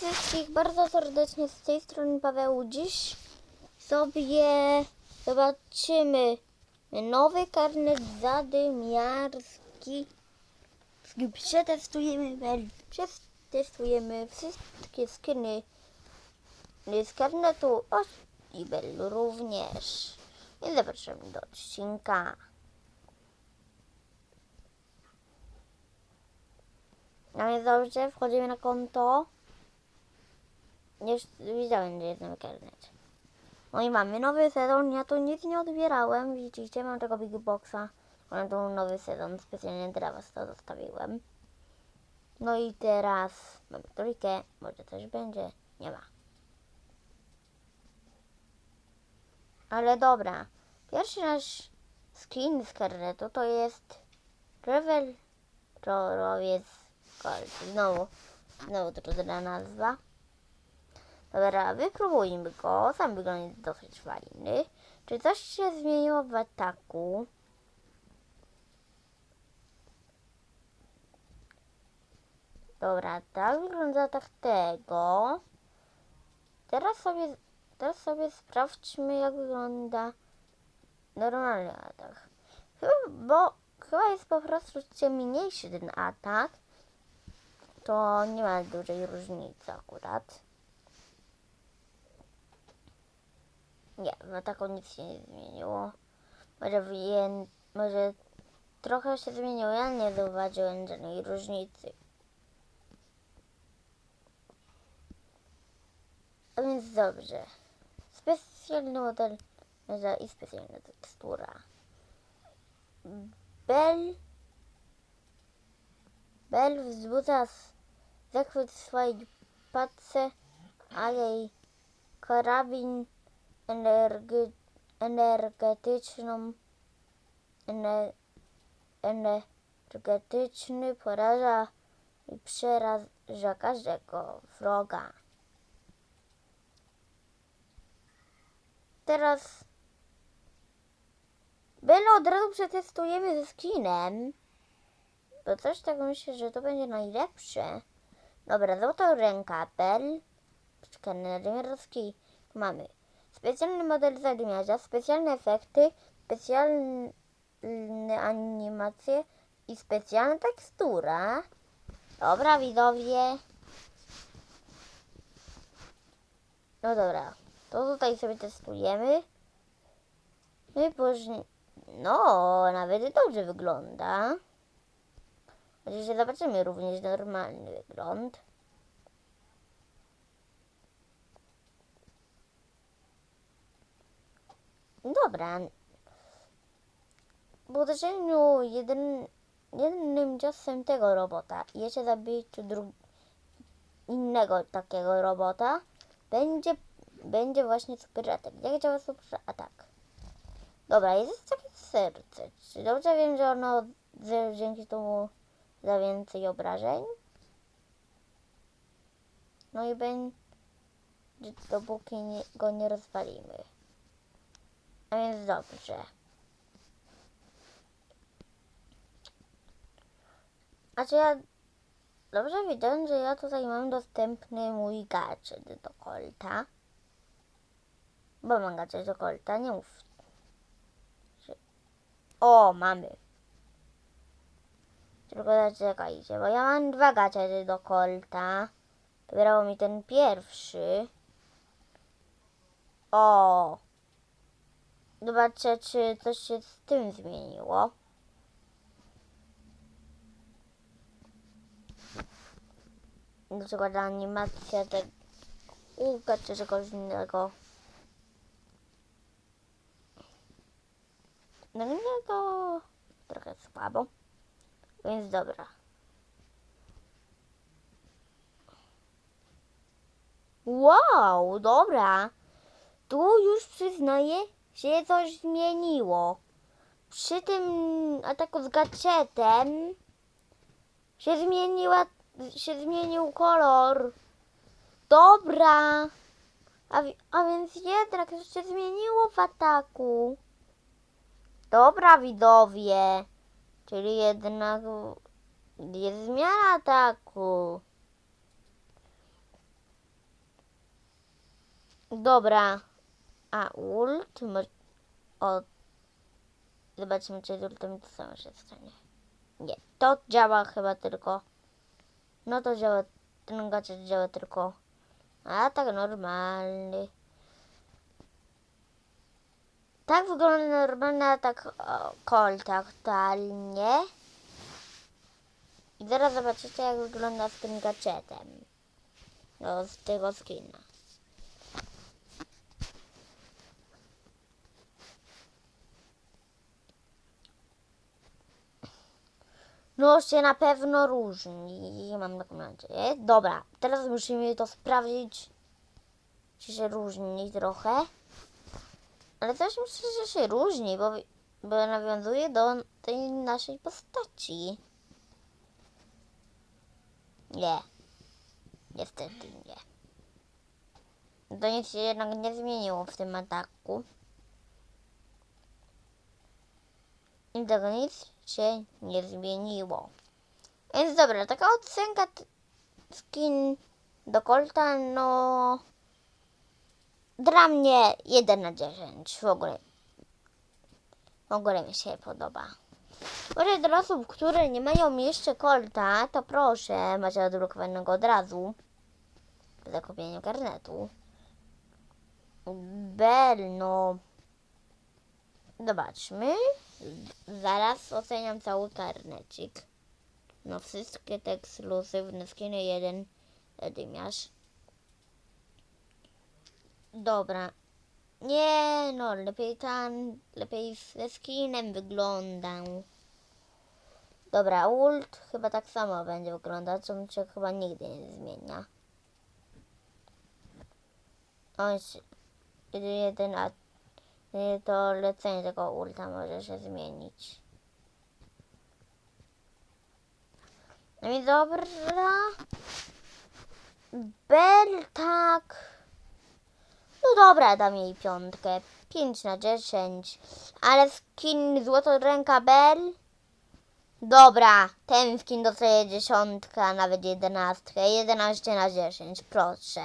wszystkich bardzo serdecznie z tej strony Paweł. Dziś sobie zobaczymy nowy karnet zadymiarski. Przetestujemy, przetestujemy wszystkie skiny z karnetu i Bell również. I zapraszamy do odcinka. No więc dobrze, wchodzimy na konto. Już widziałem, nowy karnet. No i mamy nowy sezon, ja tu nic nie odbierałem, widzicie, mam tego Big Boxa. Mam tu nowy sezon, specjalnie dla was to zostawiłem. No i teraz mamy trójkę, może też będzie, nie ma. Ale dobra, pierwszy nasz skin z karnetu to jest Revel Rorowiec Gold. Znowu, znowu trudna nazwa. Dobra, wypróbujmy go. Sam wygląda dosyć fajny. Czy coś się zmieniło w ataku? Dobra, tak wygląda atak tego. Teraz sobie, teraz sobie sprawdźmy, jak wygląda normalny atak. Bo chyba jest po prostu ciemniejszy ten atak. To nie ma dużej różnicy akurat. Nie, w ataku nic się nie zmieniło. Może, wię- może trochę się zmieniło, ja nie zauważyłem żadnej różnicy. A więc dobrze. Specjalny model i specjalna tekstura. Bell Bell wzbudza zachwyt swojej paczce, a jej karabin energy, energetyczną ener, energetyczny poraża i przeraża każdego wroga. Teraz Belo od razu przetestujemy ze skinem. Bo coś tak myślę, że to będzie najlepsze. Dobra, złotą rękapel. Szkaner nadmiarski. Mamy specjalny model zadymiarza, specjalne efekty, specjalne animacje i specjalna tekstura. Dobra, widzowie. No dobra, to tutaj sobie testujemy. No i później, no, nawet dobrze wygląda. Oczywiście zobaczymy również normalny wygląd. Dobra. Po uderzeniu jeden, jednym ciosem tego robota i jeszcze zabiciu innego takiego robota będzie, będzie właśnie super atak. Jak działa super atak? Dobra, jest takie serce. Czy dobrze wiem, że ono dzięki temu za więcej obrażeń? No i będzie dopóki nie, go nie rozwalimy. A więc dobrze. A czy ja dobrze widziałem, że ja tutaj mam dostępny mój gadżet do kolta? Bo mam gadżet do kolta, nie mów. O, mamy. Tylko zaczekajcie, bo ja mam dwa gadżety do kolta. Wybrało mi ten pierwszy. O! Zobaczę, czy coś się z tym zmieniło. Na przykład animacja tego kółka, czy czegoś innego. No nie, to trochę słabo. Więc dobra. Wow, dobra. Tu już przyznaję, się coś zmieniło. Przy tym ataku z gadżetem się zmieniła, się zmienił kolor. Dobra. A, a więc jednak coś się zmieniło w ataku. Dobra, widowie. Czyli jednak jest zmiana ataku. Dobra. A ult? Mo- O. Zobaczymy, czy z ultem to samo się stanie. Nie, to działa chyba tylko. No to działa. Ten gadżet działa tylko. A tak normalny. Tak wygląda normalny atak o, Colta totalnie. I zaraz zobaczycie, jak wygląda z tym gadżetem. No, z tego skina. No się na pewno różni, mam taką nadzieję. Dobra, teraz musimy to sprawdzić, czy się różni trochę. Ale też myślę, że się różni, bo, bo nawiązuje do tej naszej postaci. Nie. Niestety nie. To nic się jednak nie zmieniło w tym ataku. I tego nic się nie zmieniło. Więc dobra, taka ocenka skin do Colta, no... Dla mnie 1 na 10 w ogóle. W ogóle mi się podoba. Może dla osób, które nie mają jeszcze Colta, to proszę, macie odblokowanego od razu. Po zakupieniu karnetu. Bel, no... Zobaczmy. Zaraz oceniam cały karnecik. No wszystkie te ekskluzywne skiny, jeden dymiarz. Dobra. Nie no, lepiej tam, lepiej ze skinem wyglądał. Dobra, ult chyba tak samo będzie wyglądać, on się chyba nigdy nie zmienia. On się, jeden, a to lecenie tego ulta może się zmienić. No i dobra. Bel tak. No dobra, dam jej piątkę. 5 na 10. Ale skin złotoręka Bel. Dobra, ten skin dostaje dziesiątkę, a nawet jedenastkę. 11 na 10, proszę.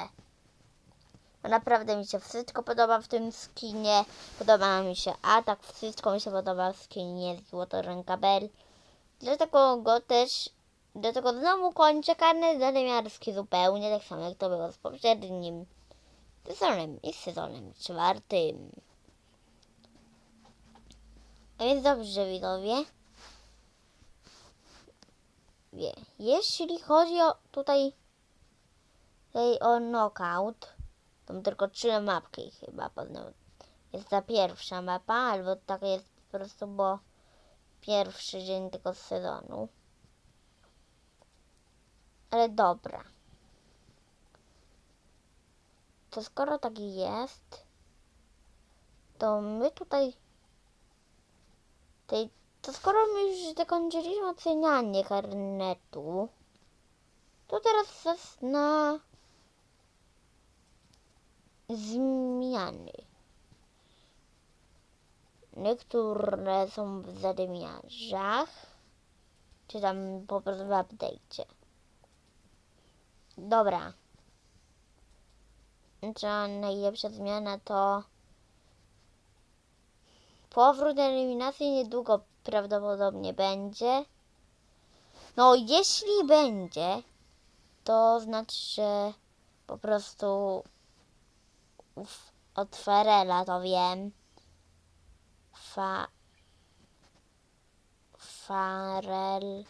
Bo Naprawdę mi się wszystko podoba w tym skinie. Podoba mi się atak, wszystko mi się podoba w skinie Złotoręka Bell. Dlatego go też, dlatego znowu kończę karny zadymiarski zupełnie, tak samo jak to było z poprzednim sezonem i sezonem czwartym. A więc dobrze widzowie. Wie, jeśli chodzi o tutaj, tutaj o knockout, tam tylko trzy mapki chyba poznał. Jest ta pierwsza mapa, albo taka jest po prostu, bo pierwszy dzień tego sezonu. Ale dobra. To skoro tak jest, to my tutaj tej, to skoro my już zakończyliśmy ocenianie karnetu, to teraz czas na zmiany. Niektóre są w zadymiarzach, czy tam po prostu w update'cie. Dobra. Ta najlepsza zmiana to powrót eliminacji niedługo prawdopodobnie będzie. No, jeśli będzie, to znaczy, że po prostu Uf, od Ferela to wiem. Fa... Farel...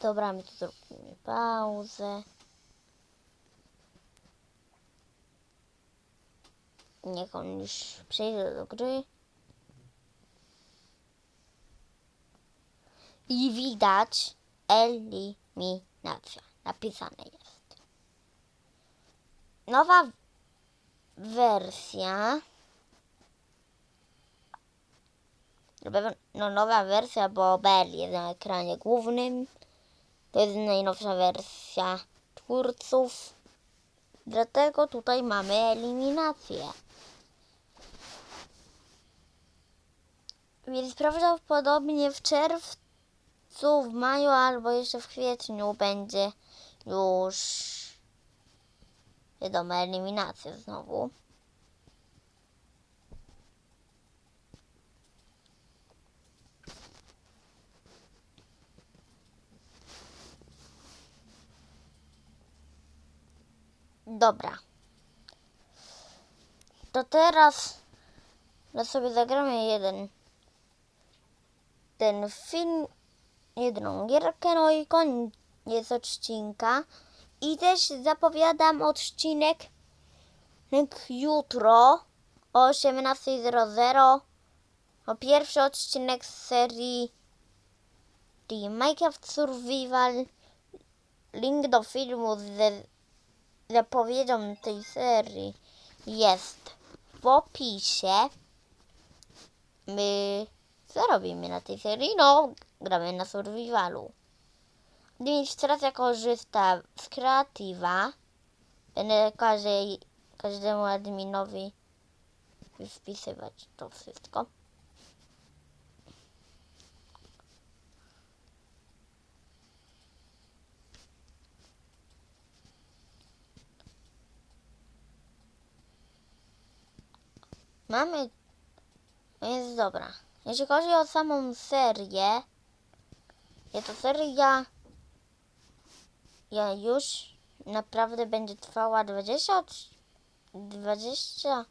Dobra, my tu zrobimy pauzę. Niech on już przejdzie do gry. I widać eliminacja. Napisane jest. Nowa wersja. No, nowa wersja, bo Bell jest na ekranie głównym. To jest najnowsza wersja twórców. Dlatego tutaj mamy eliminację. Więc prawdopodobnie w czerwcu czerwcu, w maju albo jeszcze w kwietniu będzie już wiadomo, eliminacja znowu. Dobra. To teraz no sobie zagramy jeden ten film, jedną gierkę, no i koniec odcinka. I też zapowiadam odcinek jutro o 18.00. O pierwszy odcinek z serii Minecraft Survival. Link do filmu ze zapowiedzią tej serii jest w opisie. My co robimy na tej serii? No, gramy na survivalu. Administracja korzysta z kreatywa. Będę każe, każdemu adminowi wpisywać to wszystko. Mamy. Jest dobra. Jeśli chodzi o samą serię, jest to seria ja już naprawdę będzie trwała 20, od- 20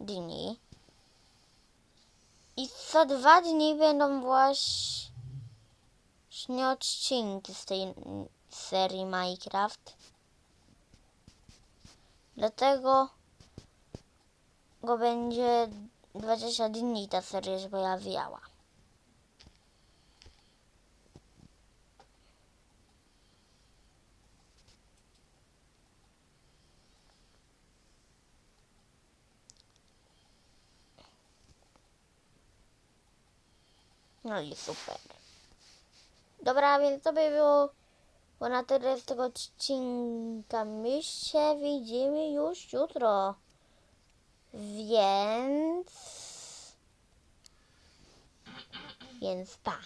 dni. I co dwa dni będą właśnie odcinki z tej serii Minecraft. Dlatego go będzie 20 dni ta seria się pojawiała. No i super. Dobra, więc to by było, bo na tyle z tego odcinka. My się widzimy już jutro. Więc... Więc pa.